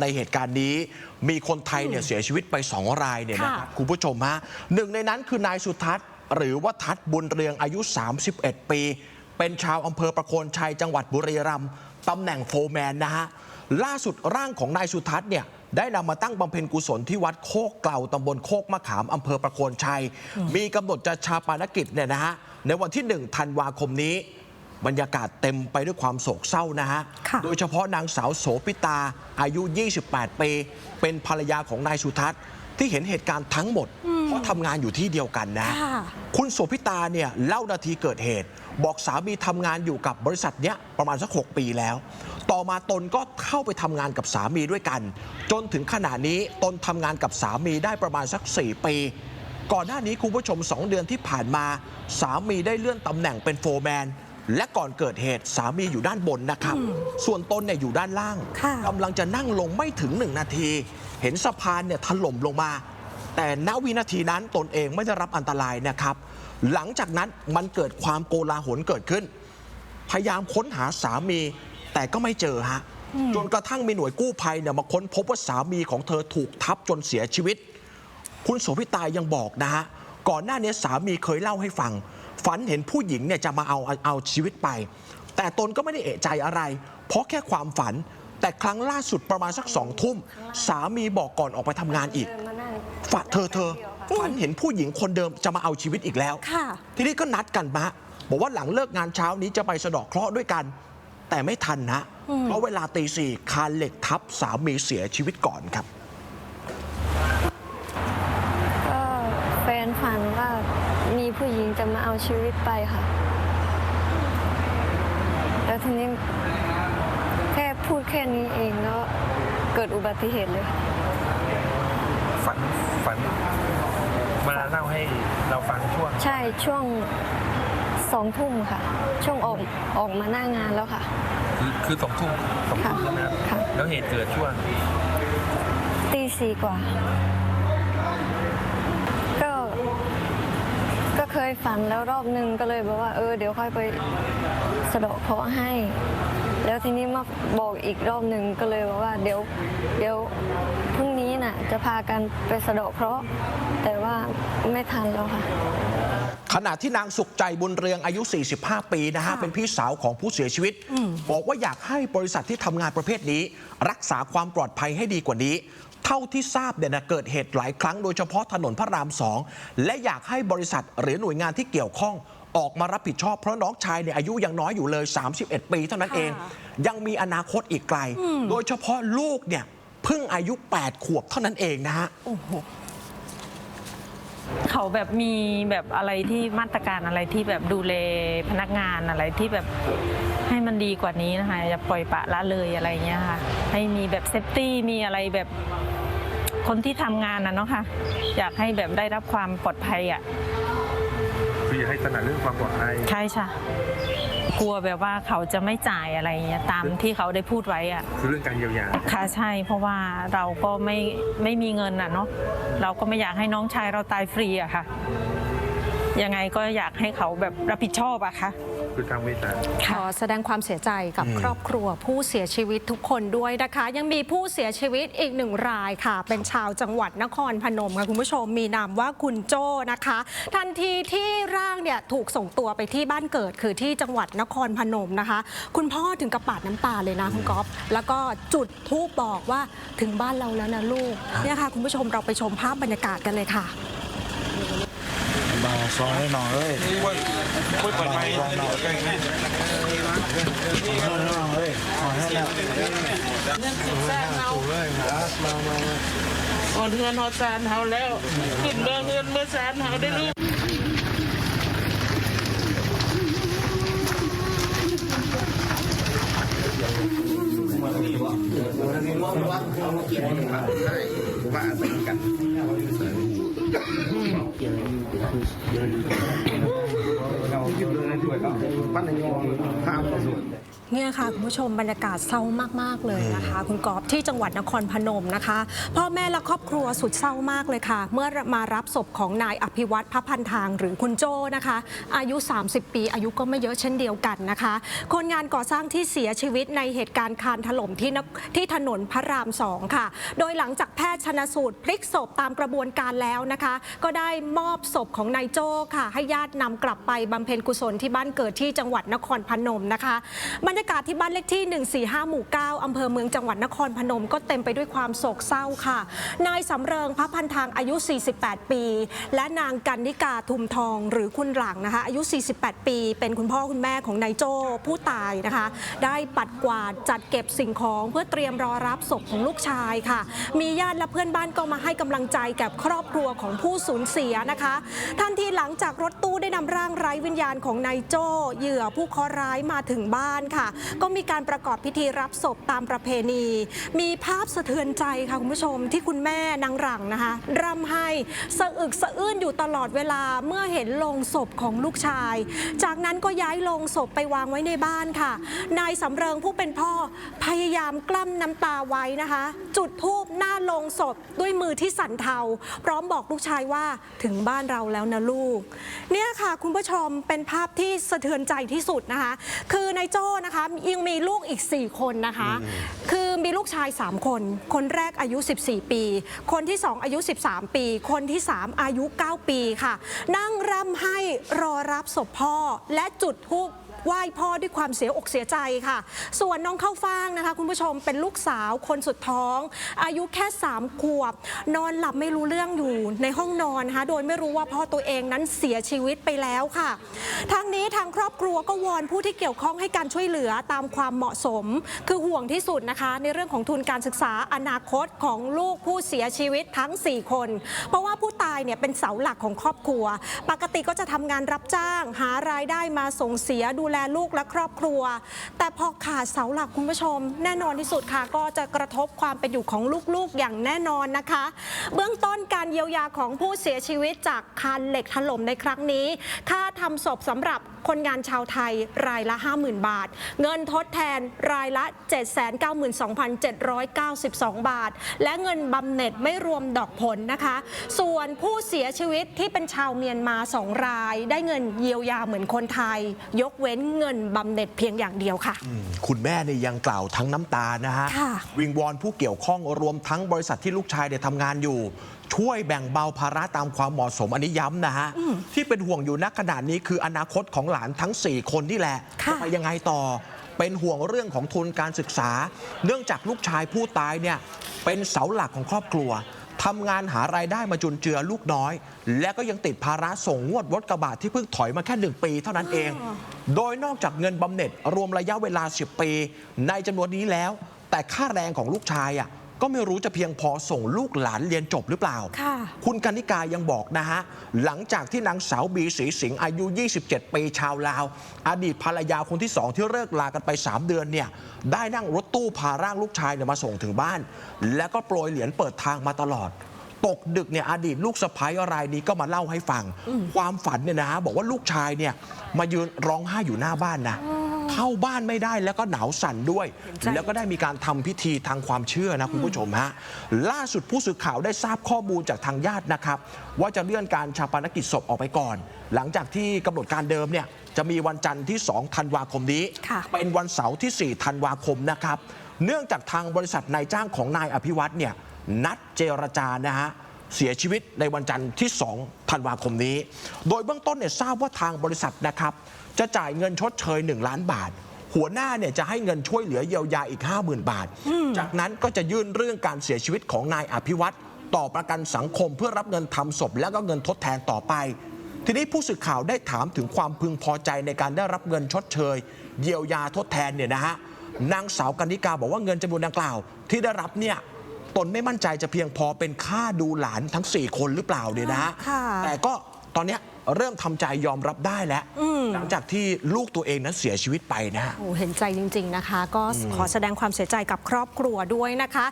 ในเหตุการณ์นี้มีคนไทยเนี่ยเสียชีวิตไป 2 รายเนี่ยนะครับค่ะคุณผู้ชมฮะหนึ่งในนั้นคือนายสุทัศน์ หรือว่าทัศน์บุญเรืองอายุ 31 ปี เป็นชาวอำเภอประโคนชัยจังหวัดบุรีรัมย์ตำแหน่งโฟร์แมนนะฮะล่าสุดร่างของนายสุทัศน์เนี่ยได้นำมาตั้งบำเพ็ญกุศลที่วัดโคกเกลาตำบลโคกมะขามอำเภอประโคนชัย มีกำหนดจะชาปานกิจเนี่ยนะฮะในวันที่ 1 ธันวาคมนี้ บรรยากาศเต็มไปด้วยความโศกเศร้านะฮะค่ะโดยเฉพาะนางสาวโสปิตาอายุ 28 ปี เป็นภรรยาของนายสุทัศน์ ที่เห็นเหตุการณ์ทั้งหมด เพราะทำงานอยู่ที่เดียวกันนะค่ะคุณโสพิตาเนี่ยเล่านาทีเกิดเหตุ บอกสามีทำงานอยู่กับบริษัทเนี้ยประมาณสัก 6 ปีแล้ว ต่อมาตนก็เข้าไปทำงานกับสามีด้วยกัน จนถึงขณะนี้ตนทำงานกับสามีได้ประมาณสัก 4 ปีก่อนหน้านี้คุณผู้ชม 2 เดือนที่ผ่านมา สามีได้เลื่อนตำแหน่งเป็นโฟร์แมน และก่อนเกิดเหตุสามีอยู่ด้านบนนะครับ ส่วนตนเนี่ยอยู่ด้านล่างค่ะกำลังจะนั่งลงไม่ถึง1นาที เห็นสะพานเนี่ยถล่มลงมา แต่ณวินาทีนั้นตนเองไม่ได้รับอันตรายนะครับ หลังจากนั้นมันเกิดความโกลาหลเกิดขึ้น พยายามค้นหาสามี แต่ก็ไม่เจอฮะจนกระทั่งมีหน่วยกู้ภัยเนี่ยมาค้นพบว่าสามีของเธอถูกทับจนเสียชีวิต คุณโสภิตายังบอกนะฮะก่อนหน้านี้สามีเคยเล่าให้ฟัง ฝันเห็นผู้หญิงเนี่ยจะมาเอาเอาชีวิตไป แต่ตนก็ไม่ได้เอะใจอะไร เพราะแค่ความฝัน แต่ครั้งล่าสุดประมาณสักสองทุ่ม สามีบอกก่อนออกไปทำงานอีกฝันเธอเธอ ฝันเห็นผู้หญิงคนเดิมจะมาเอาชีวิตอีกแล้วค่ะทีนี้ก็นัดกันมาบอกว่าหลังเลิกงานเช้านี้จะไปสะเดาะเคราะห์ด้วยกัน แต่ไม่ทันนะ เพราะเวลาตีสี่คานเหล็กทับสามีเสียชีวิตก่อนครับ ก็แฟนฝันว่ามีผู้หญิง จะมาเอาชีวิตไปค่ะ แล้วทีนี้แค่พูดแค่นี้เองแล้วเกิดอุบัติเหตุเลยค่ะฝันฝันมาเล่าให้เราฟังช่วงใช่ช่วงสองทุ่มค่ะ ช่วงออกออกมาหน้างานแล้วค่ะ คือคือสองทุ่มสองทุ่มค่ะใช่ไหมครับค่ะ แล้วเหตุเกิดช่วงตีสี่กว่า ก็ ก็เค ยฝันแล้วรอบนึงก็เลยบอกว่าเออเดี๋ยวค่อยไปสะเดาะเคราะห์ให้ แล้วทีนี้มาบอกอีกรอบหนึ่งก็เลยบอกว่าเดี๋ยวเดี๋ยวพรุ่งนี้น่ะจะพากันไปสะเดาะเคราะห์แต่ว่าไม่ทันแล้วค่ะขณะที่นางสุขใจบุญเรืองอายุ 45 ปีนะฮะค่ะเป็นพี่สาวของผู้เสียชีวิต บอกว่าอยากให้บริษัทที่ทำงานประเภทนี้ รักษาความปลอดภัยให้ดีกว่านี้ เท่าที่ทราบเนี่ยนะเกิดเหตุหลายครั้งโดยเฉพาะถนนพระรามสองและอยากให้บริษัทหรือหน่วยงานที่เกี่ยวข้องออกมารับผิดชอบเพราะน้องชายเนี่ยอายุยังน้อยอยู่เลย 31 ปีเท่านั้นเองค่ะยังมีอนาคตอีกไกล โดยเฉพาะลูกเนี่ยเพิ่งอายุ 8 ขวบเท่านั้นเองนะฮะเขาแบบมีแบบอะไรที่มาตรการอะไรที่แบบดูแลพนักงานอะไรที่แบบให้มันดีกว่านี้นะคะอย่าปล่อยปละละเลยอะไรเงี้ยค่ะ ให้มีแบบเซฟตี้มีอะไรแบบ คนที่ทำงานนะเนาะค่ะ อยากให้แบบได้รับความปลอดภัยอะ คืออยากให้ตระหนักเรื่องความปลอดภัยใช่ค่ะ กลัวแบบว่าเขาจะไม่จ่ายอะไรเงี้ยตามที่เขาได้พูดไว้อะ คือเรื่องการเยียวยา ค่ะใช่ เพราะว่าเราก็ไม่ไม่มีเงินอะเนาะเราก็ไม่อยากให้น้องชายเราตายฟรีอะค่ะ ยังไงก็อยากให้เขาแบบรับผิดชอบอะค่ะ คือทางเมตตาขอแสดงความเสียใจกับอืมครอบครัวผู้เสียชีวิตทุกคนด้วยนะคะ ยังมีผู้เสียชีวิตอีกหนึ่งรายค่ะ เป็นชาวจังหวัดนครพนมค่ะคุณผู้ชมมีนามว่าคุณโจ้นะคะ ทันทีที่ร่างเนี่ยถูกส่งตัวไปที่บ้านเกิดคือที่จังหวัดนครพนมนะคะ คุณพ่อถึงกับปาดน้ำตาเลยนะคุณก๊อฟแล้วก็จุดทูบบอกว่าถึงบ้านเราแล้วนะลูกเนี่ยค่ะคุณผู้ชมเราไปชมภาพบรรยากาศกันเลยค่ะ บาซอยหน่อยเอ้ยบาซอยหน่อยหน่อยเอ้ยขอให้แล้วหอดเฮือนหอดซานเฮาแล้ว ขึ้นเบอร์เฮือนเบอร์ซานเฮาได้ลูกปั้น ในยองข้ามไปสุด เนี่ยค่ะคุณผู้ชมบรรยากาศเศร้ามาก ๆ เลยนะคะ คุณกอบที่จังหวัดนครพนมนะคะ พ่อแม่และครอบครัวสุดเศร้ามากเลยค่ะ เมื่อมารับศพของนายอภิวัตรพระพันทางหรือคุณโจ้นะคะ อายุ 30 ปีอายุก็ไม่เยอะเช่นเดียวกันนะคะ คนงานก่อสร้างที่เสียชีวิตในเหตุการณ์คานถล่มที่นที่ถนนพระรามสองค่ะ โดยหลังจากแพทย์ชนสูตรพลิกศพตามกระบวนการแล้วนะคะ ก็ได้มอบศพของนายโจ้ค่ะ ให้ญาตินำกลับไปบำเพ็ญกุศลที่บ้านเกิดที่จังหวัดนครพนมนะคะบรรยากาศที่บ้านเลขที่ 145 หมู่ 9 อำเภอเมืองจังหวัดนครพนม ก็เต็มไปด้วยความโศกเศร้าค่ะ นายสำเริงพระพันทางอายุ 48 ปี และนางกันนิกาทุมทองหรือคุณหลังนะคะ อายุ 48 ปี เป็นคุณพ่อคุณแม่ของนายโจ้ผู้ตายนะคะ ได้ปัดกวาดจัดเก็บสิ่งของเพื่อเตรียมรอรับศพของลูกชายค่ะ มีญาติและเพื่อนบ้านก็มาให้กำลังใจกับครอบครัวของผู้สูญเสียนะคะทันทีหลังจากรถตู้ได้นำร่างไร้วิญญาณของนายโจ้เหยื่อผู้เคราะห์ร้ายมาถึงบ้านค่ะก็มีการประกอบพิธีรับศพตามประเพณี มีภาพสะเทือนใจค่ะคุณผู้ชมที่คุณแม่นางหลังนะคะร่ำให้สะอึกสะอื้นอยู่ตลอดเวลาเมื่อเห็นโลงศพของลูกชาย จากนั้นก็ย้ายโลงศพไปวางไว้ในบ้านค่ะ นายสำเริงผู้เป็นพ่อพยายามกลั้นน้ำตาไว้นะคะ จุดธูปหน้าโลงศพด้วยมือที่สั่นเทา พร้อมบอกลูกชายว่าถึงบ้านเราแล้วนะลูก เนี่ยค่ะคุณผู้ชมเป็นภาพที่สะเทือนใจที่สุดนะคะ คือนายโจ้นะคะยังมีลูกอีก 4 คนนะคะ คือมีลูกชาย 3 คน คนแรกอายุ 14 ปี คนที่ 2 อายุ 13 ปี คนที่ 3 อายุ 9 ปีค่ะ นั่งร่ำให้รอรับศพพ่อและจุดธูป ไหว้พ่อด้วยความเสียอกเสียใจค่ะ ส่วนน้องเข้าฟ่างนะคะ คุณผู้ชมเป็นลูกสาวคนสุดท้อง อายุแค่3ขวบ นอนหลับไม่รู้เรื่องอยู่ในห้องนอนนะคะโดยไม่รู้ว่าพ่อตัวเองนั้นเสียชีวิตไปแล้วค่ะทางนี้ทางครอบครัวก็วอนผู้ที่เกี่ยวข้องให้การช่วยเหลือตามความเหมาะสม คือห่วงที่สุดนะคะ ในเรื่องของทุนการศึกษาอนาคตของลูกผู้เสียชีวิตทั้ง 4 คน เพราะว่าผู้ตายเนี่ยเป็นเสาหลักของครอบครัว ปกติก็จะทำงานรับจ้าง หารายได้มาส่งเสียดูแลลูกและครอบครัว แต่พอขาดเสาหลักคุณผู้ชม แน่นอนที่สุดค่ะ ก็จะกระทบความเป็นอยู่ของลูกๆอย่างแน่นอนนะคะ เบื้องต้นการเยียวยาของผู้เสียชีวิตจากคานเหล็กถล่มในครั้งนี้ ค่าทำศพสำหรับคนงานชาวไทยรายละ 50,000 บาท เงินทดแทนรายละ 792,792 บาท และเงินบำเหน็จไม่รวมดอกผลนะคะ ส่วนผู้เสียชีวิตที่เป็นชาวเมียนมาสองราย ได้เงินเยียวยาเหมือนคนไทย ยกเว้นเงินบำเหน็จเพียงอย่างเดียวค่ะ คุณแม่เนี่ยยังกล่าวทั้งน้ำตานะฮะ ค่ะ วิงวอนผู้เกี่ยวข้องรวมทั้งบริษัทที่ลูกชายเนี่ยทำงานอยู่ ช่วยแบ่งเบาภาระตามความเหมาะสมอันนี้ย้ำนะฮะ ที่เป็นห่วงอยู่ณขณะนี้คืออนาคตของหลานทั้ง 4 คนนี่แหละค่ะ จะไปยังไงต่อ เป็นห่วงเรื่องของทุนการศึกษา เนื่องจากลูกชายผู้ตายเนี่ยเป็นเสาหลักของครอบครัว ทำงานหารายได้มาจุนเจือลูกน้อย และก็ยังติดภาระส่งงวดรถกระบะที่เพิ่งถอยมาแค่หนึ่งปีเท่านั้นเอง โดยนอกจากเงินบำเหน็จรวมระยะเวลา 10 ปี ในจำนวนนี้แล้ว แต่ค่าแรงของลูกชายอะ ก็ไม่รู้จะเพียงพอส่งลูกหลานเรียนจบหรือเปล่าค่ะคุณกนิกายังบอกนะฮะ หลังจากที่นางสาวบีศรีสิงห์อายุ 27 ปีชาวลาว อดีตภรรยาคนที่สองที่เลิกลากันไป 3 เดือนเนี่ย ได้นั่งรถตู้พาร่างลูกชายเนี่ยมาส่งถึงบ้าน แล้วก็โปรยเหรียญเปิดทางมาตลอดตกดึกเนี่ยอดีตลูกสะพ้ายรายนี้ก็มาเล่าให้ฟัง ความฝันเนี่ยนะฮะบอกว่าลูกชายเนี่ยมายืนร้องไห้อยู่หน้าบ้านนะ เข้าบ้านไม่ได้แล้วก็หนาวสั่นด้วยใจแล้วก็ได้มีการทำพิธีทางความเชื่อนะคุณผู้ชมฮะล่าสุดผู้สื่อข่าวได้ทราบข้อมูลจากทางญาตินะครับ ว่าจะเลื่อนการชาปนกิจศพออกไปก่อน หลังจากที่กำหนดการเดิมเนี่ยจะมีวันจันทร์ที่ 2 ธันวาคมนี้ค่ะเป็นวันเสาร์ที่ 4 ธันวาคมนะครับ เนื่องจากทางบริษัทนายจ้างของนายอภิวัตเนี่ยนัดเจรจานะฮะ เสียชีวิตในวันจันทร์ที่ 2 ธันวาคมนี้ โดยเบื้องต้นเนี่ยทราบว่าทางบริษัทนะครับ จะจ่ายเงินชดเชย 1 ล้านบาท หัวหน้าเนี่ยจะให้เงินช่วยเหลือเยียวยาอีก 50,000 บาท จากนั้นก็จะยื่นเรื่องการเสียชีวิตของนายอภิวัตต่อประกันสังคมเพื่อรับเงินทำศพและก็เงินทดแทนต่อไป ทีนี้ผู้สื่อข่าวได้ถามถึงความพึงพอใจในการได้รับเงินชดเชย เยียวยาทดแทนเนี่ยนะฮะนางสาวกนิกาบอกว่าเงินจำนวนดังกล่าว ที่ได้รับเนี่ย ตนไม่มั่นใจจะเพียงพอเป็นค่าดูหลานทั้ง 4 คนหรือเปล่าเนี่ยนะฮะค่ะแต่ก็ตอนเนี้ยเริ่มทำใจยอมรับได้แล้วหลังจากที่ลูกตัวเองนั้นเสียชีวิตไปนะฮะ โอ้เห็นใจจริง ๆ นะคะ ก็ขอแสดงความเสียใจกับครอบครัวด้วยนะคะ